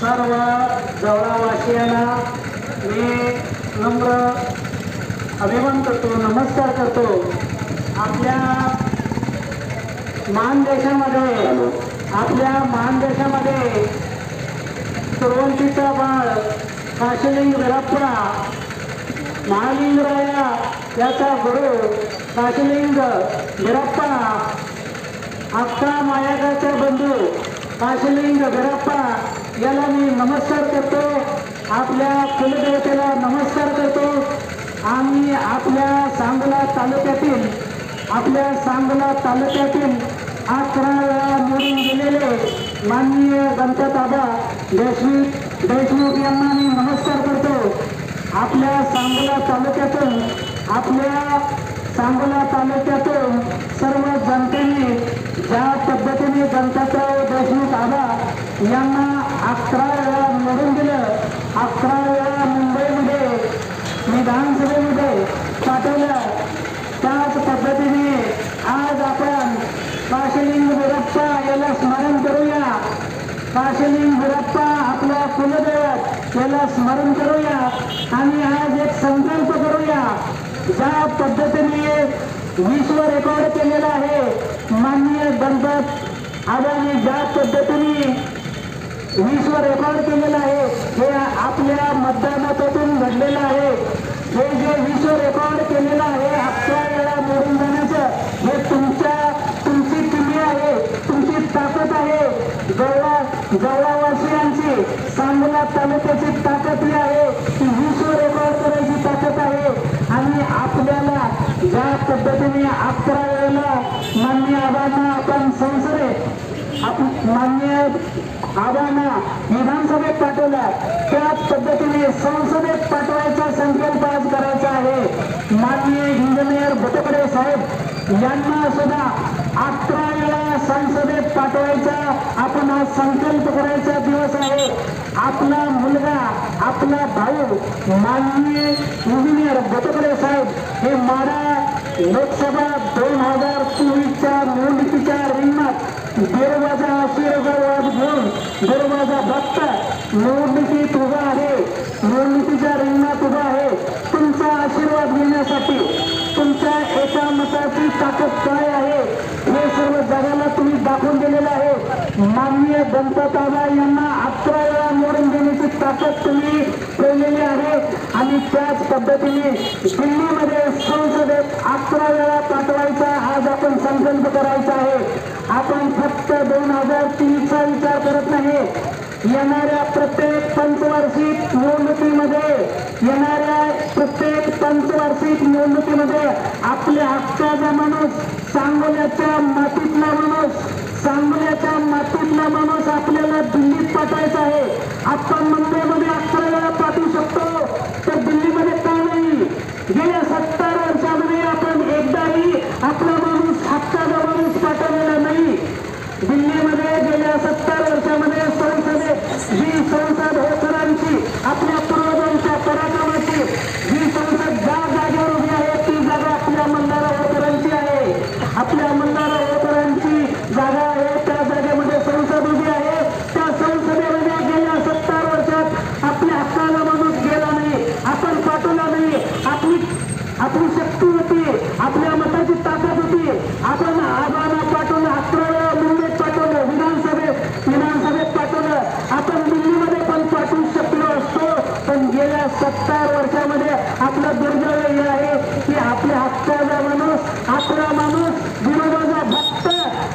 सर्व जवळावासियांना मी नम्र अभिमान करतो नमस्कार करतो. आपल्या महान देशामध्ये आपल्या महान देशामध्ये सुरवंतीचा बाळ काशिलिंग विरापुरा महालिंगराया याचा गुरु काशिलिंग विरप्पा अक्का मायागाचा बंधू काशिलिंग विरप्पा याला मी नमस्कार करतो. आपल्या कुलदेवतेला नमस्कार करतो. आणि आपल्या सांगोला तालुक्यातील आपल्या सांगोला तालुक्यातील अकरा वेळा निवडून गेलेले माननीय गणपताबा देशमुख देशमुख यांना मी नमस्कार करतो. आपल्या सांगोला तालुक्यातून आपल्या सांगोला तालुक्यातून सर्व जनतेने ज्या पद्धतीने गणपतराव यांना अकरा वेळा निवडून दिलं. अकरा वेळा मुंबईमध्ये विधानसभेमध्ये पाठवलं. त्याच पद्धतीने आज आपण काशलिंग गुरप्पा याला स्मरण करूया. काशलिंग गुरप्पा आपल्या कुलदैवत याला स्मरण करूया. आणि आज एक संकल्प करूया. ज्या पद्धतीने विश्व रेकॉर्ड केलेला आहे माननीय गणपत आदानी ज्या पद्धतीने विश्व रेकॉर्ड केलेलं आहे. हे आपल्या मतदानातून घडलेलं आहे. हे जे विश्व रेकॉर्ड केलेलं आहे अकरा वेळा मोडून जाण्याचं हे तुमच्या तुमची किमी आहे. तुमची ताकद आहे. गवळा गवळावासियांची सांगोला तालुक्याची ताकद ही आहे. ती विश्व रेकॉर्ड करायची ताकद आहे. आणि आपल्याला ज्या पद्धतीने अकरा वेळेला मान्य आबांना आपण संसदेत आपण मान्य आबांना विधानसभेत पाठवलं. त्याच पद्धतीने संसदेत पाठवायचा संकल्प आज करायचा आहे. माननीय इंजिनियर भटकडे साहेब यांना सुद्धा अकरा वेळा संसदेत पाठवायचा आपण आज संकल्प करायचा दिवस आहे. आपला मुलगा आपला भाऊ माननीय इंजिनियर भटकडे साहेब हे माडा लोकसभा दोन हजार चोवीसच्या निवडणुकीच्या रिंगणात देवबाजा आशीर्वाद घेऊन देवबाजा भक्त निवडणुकीत उभा आहे. निवडणुकीच्या रिंगणात उभा आहे. तुमचा आशीर्वाद घेण्यासाठी तुमच्या एका मताची ताकद काय आहे? हे सर्व जगाला तुम्ही दाखवून दिलेलं आहे. माननीय दंतताबा यांना अकरा वेळा मोडून देण्याची ताकद तुम्ही ठेवलेली आहे. आणि त्याच पद्धतीने दिल्लीमध्ये संसदेत अकरा वेळा पाठवायचा आज आपण संकल्प करायचा आहे. आपण फक्त दोन हजार तीनचा विचार करत नाही. येणाऱ्या प्रत्येक पंचवार्षिक निवडणुकीमध्ये येणाऱ्या प्रत्येक पंचवार्षिक निवडणुकीमध्ये आपल्या हक्काचा माणूस सांगोल्याच्या मातीतला माणूस सांगोल्याच्या मातीतला माणूस आपल्याला दिल्लीत पाठवायचा आहे. आपण मुंबईमध्ये अकरा वेळा पाठवू शकतो तर दिल्लीमध्ये का नाही गेल्या सत्तर वर्षामध्ये आपण एकदाही आपला माणूस हक्काचा माणूस पाठवलेला नाही दिल्लीमध्ये गेल्या सत्तर वर्षामध्ये संसदे जी संसद होतरांची आपल्या पूर्वजांच्या पराक्रमाची जी संसद ज्या जागेवर उभी आहे ती जागा आपल्या मंदारा होतरांची आहे आपल्या मंदारा होतरांची जागा आहे त्या जागेमध्ये संसद उभी आहे त्या संसदेमध्ये गेल्या सत्तर वर्षात आपल्या हक्काला माणूस गेला नाही आपण पाठवला नाही आपली आपली शक्ती होती आपल्या मताची ताकद होती आपण आबांना पाठवलं अकरा वेळा मुंबईत पाठवलं विधानसभेत विधानसभेत पाठवलं आपण दिल्लीमध्ये पण पाठवू शकलो असतो पण गेल्या सत्तर वर्षामध्ये आपलं दुर्दैव हे आहे की आपल्या हक्काचा माणूस अकरा माणूस विरोधाचा भक्त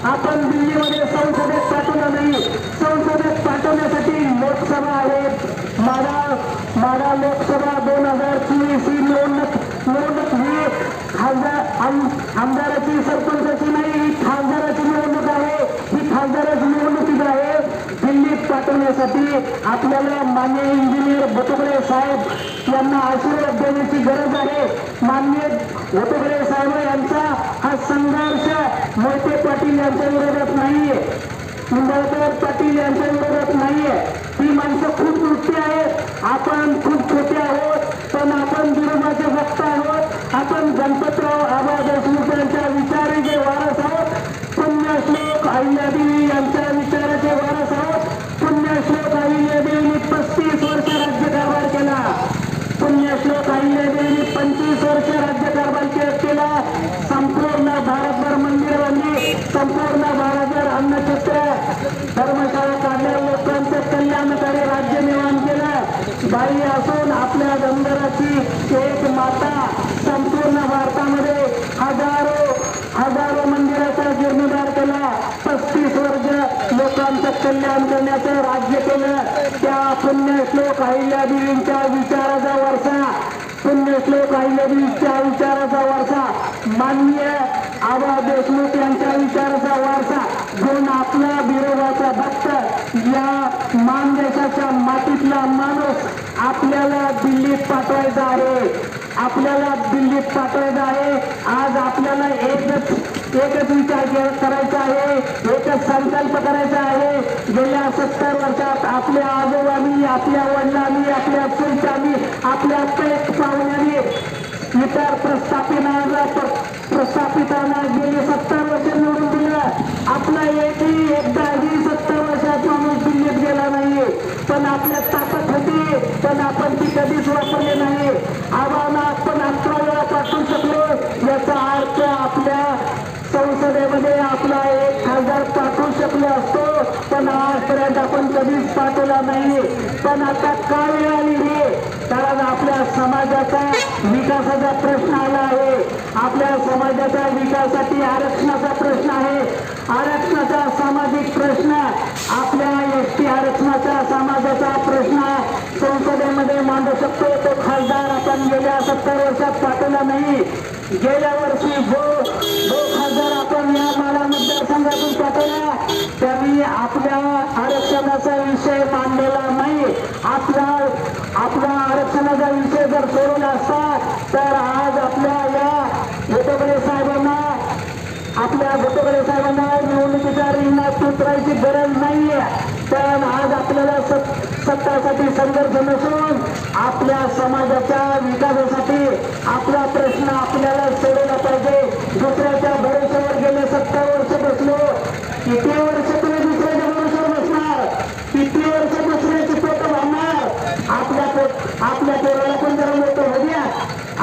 आपण दिल्लीमध्ये संसदेत पाठवला नाही. संसदेत पाठवण्यासाठी लोकसभा आहेत माडा माडा लोकसभा दोन हजार चोवीस ही निवडणूक निवडणूक ही खासदार आमदाराची सरपंचाची नाही ही खासदाराची निवडणूक आहे ही खासदाराची निवडणुकीच आहे करण्यासाठी आपल्याला मान्य इंजिनियर भटुकडे साहेब यांना आशीर्वाद देण्याची गरज आहे. मान्य भटुकडे साहेब यांचा हा संघर्ष मोहिते पाटील यांच्या विरोधात नाहीये. निंबाळकर पाटील यांच्या विरोधात नाहीये. ही माणसं खूप नृत्य आहेत. आपण खूप श्लोक अहिल्यादेवी पंचवीस वर्ष राज्यकारभारची असलेला संपूर्ण भारतभर मंदिरांनी संपूर्ण भारतभर अन्नछत्र धर्मशाळा काढल्या. लोकांचं कल्याणकारी राज्य निर्माण केलं. बाई असून आपल्या धनगराची एक माता संपूर्ण भारतामध्ये हजारो हजारो मंदिराचा जीर्णोद्धार केला. पस्तीस वर्ष लोकांचं कल्याण करण्याचं राज्य केलं. त्या पुण्य श्लोक अहिल्यादेवींच्या विचाराचा वर्ष वारसा पुण्यश्लोक अहिल्यादेवीच्या विचाराचा वारसा. माननीय आबा देशमुख यांच्या विचाराचा वारसा. घेऊन आपला विरोधाचा भक्त. या मानदेशाच्या मातीतला माणूस आपल्याला दिल्लीत पाठवायचा आहे. आपल्याला दिल्लीत पाठवायचं आहे. आज आपल्याला एकच एकच विचार करायचा आहे. एकच संकल्प करायचा आहे. गेल्या सत्तर वर्षात आपल्या आजोबांनी आपल्या वडिलांनी आपल्या चुलत्यांनी आपल्या पेट इतर प्रस्थापितांना प्रस्थापितांना गेले सत्तर वर्ष निवडून दिलं. आपला एकही एकदाही सत्तर वर्षात माणूस दिल्लीत गेला नाहीये पण आपल्या ताकद होती पण आपण ती कधीच वापरली नाही. आम्हाला आपण अकरा वेळा पाठवू शकलो. याचा अर्थ आपल्या संसदेमध्ये आपला एक खासदार पाठवू शकलो असतो. पण आजपर्यंत आपण कधीच पाठवला नाही. पण आता काय आली ही कारण आपल्या समाजाचा विकासाचा प्रश्न आला आहे. आपल्या समाजाच्या विकासासाठी आरक्षणाचा प्रश्न आहे. आरक्षणाचा सामाजिक प्रश्न आपल्या एस टी आरक्षणाचा समाजाचा प्रश्न संसदेमध्ये मांडू शकतो. तो खासदार आपण गेल्या सत्तर वर्षात पाठवला नाही. गेल्या वर्षी जो जो खासदार आपण या माला मतदारसंघातून पाठवला त्यांनी आपल्या आरक्षणाचा विषय मांडलेला नाही. आपला आपला आरक्षणाचा विषय जर सोडून असता तर आज आपल्या या गोटोकडे साहेबांना आपल्या गोटोकडे साहेबांना निवडणुकीच्या रिंगणात उतरायची गरज नाहीये. पण आज आपल्याला सत्तासाठी संघर्ष नसून आपल्या समाजाच्या विकासासाठी आपला प्रश्न आपल्याला सोडवला पाहिजे दुसऱ्याच्या भरोश्यावर गेले सत्तर वर्ष बसलो किती वर्ष तुम्ही दुसऱ्याच्या भरोश्यावर बसणार किती वर्ष दुसऱ्याची पोट भांडणार आपल्या पोट आपल्या पोराला पण जरा मोठं होऊ द्या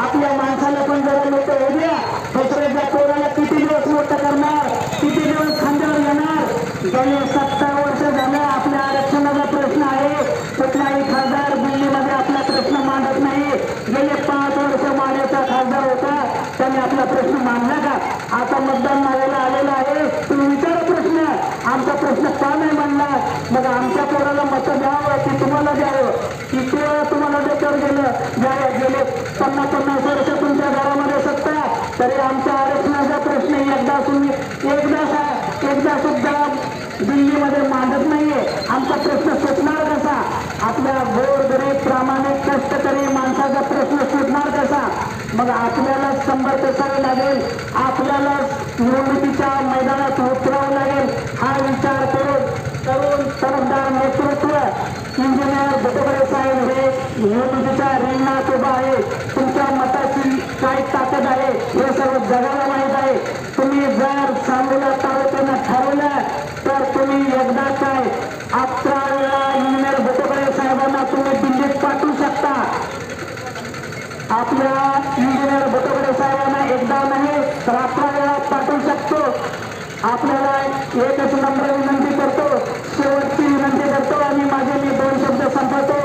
आपल्या माणसाला पण जरा मोठं होऊ द्या दुसऱ्याच्या पोराला किती दिवस मोठं करणार किती दिवस खांद्यावर घेणार गेले सत्तर वर्ष झालं आपल्या आरक्षणाचा प्रश्न आहे. कुठलाही खासदार दिल्लीमध्ये आपला प्रश्न मांडत नाही. गेले पाच वर्ष मान्याचा खासदार होता. त्याने आपला प्रश्न मांडला का? आता मतदान मागायला आलेला आहे. तुम्ही विचारा प्रश्न. आमचा प्रश्न का नाही मांडला? मग आमच्या पोराला मत द्यावं की तुम्हाला द्यावं? किती वेळा तुम्हाला त्याच्यावर गेलं. ज्या गेले पन्नास पन्नास वर्ष तुमच्या घरामध्ये सत्ता तरी आमच्या आरक्षणाचा प्रश्न एकदा तुम्ही एकदा सा- एकदा सुद्धा दिल्लीमध्ये मांडत नाहीये आमचा प्रश्न सुटणार कसा आपल्या गोर गरीब प्रामाणिक कष्टकरी माणसाचा प्रश्न सुटणार कसा? मग आपल्याला संपर्क करावे लागेल. आपल्याला निवडणुकीच्या मैदानात उतरावं लागेल. हा विचार करून तरुण तरफदार नेतृत्व इंजिनियर गोटोकडे साहेब हे निवडणुकीच्या रिंगणात उभा आहे. तुमच्या मताची काय ताकद आहे? हे सर्व जगाला माहीत आहे. तुम्ही जर सांगोला तालुक्यानं ठरवलं तर तुम्ही एकदा काय अकरा वेळा इंजिनियर गोटोकडे साहेबांना तुम्ही दिल्लीत पाठवू शकता आपल्या इंजिनियर गोटोकडे साहेबांना एकदा नाही तर अकरा वेळा पाठवू शकतो आपल्याला एकच नम्र विनंती करतो शेवटची विनंती करतो आणि माझे मी दोन शब्द संपवतो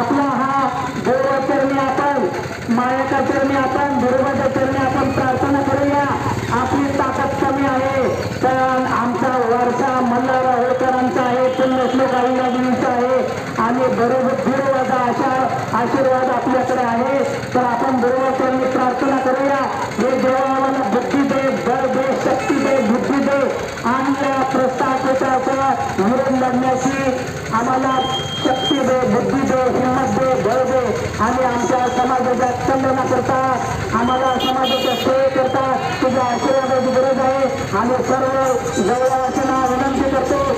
आपला हा देवाचरणी आपण मायाच्या चरणी आपण गुरुबाच्या चरणी आपण प्रार्थना करूया. आपली ताकद कमी आहे पण आमचा वारसा मल्हार होळकरांचा आहे पुण्यश्लोक आईलादेवीचा आहे. आणि बरोबर गुरुवाचा आशा आशीर्वाद आपल्याकडे आहे. तर आपण गुरुवाचरणी प्रार्थना करूया. हे देवा आम्हाला बुद्धी दे बळ दे शक्ती दे बुद्धी दे. आणि या प्रस्ताविताचा विरोध लढण्याची आम्हाला शक्ती दे बुद्धी दे हिंमत दे बळ दे आणि आमच्या समाजाच्या कल्याणाकरता आम्हाला समाजाच्या सेवेकरता तुझ्या आशीर्वादाची गरज आहे. आणि सर्व जवळवासींना विनंती करतो.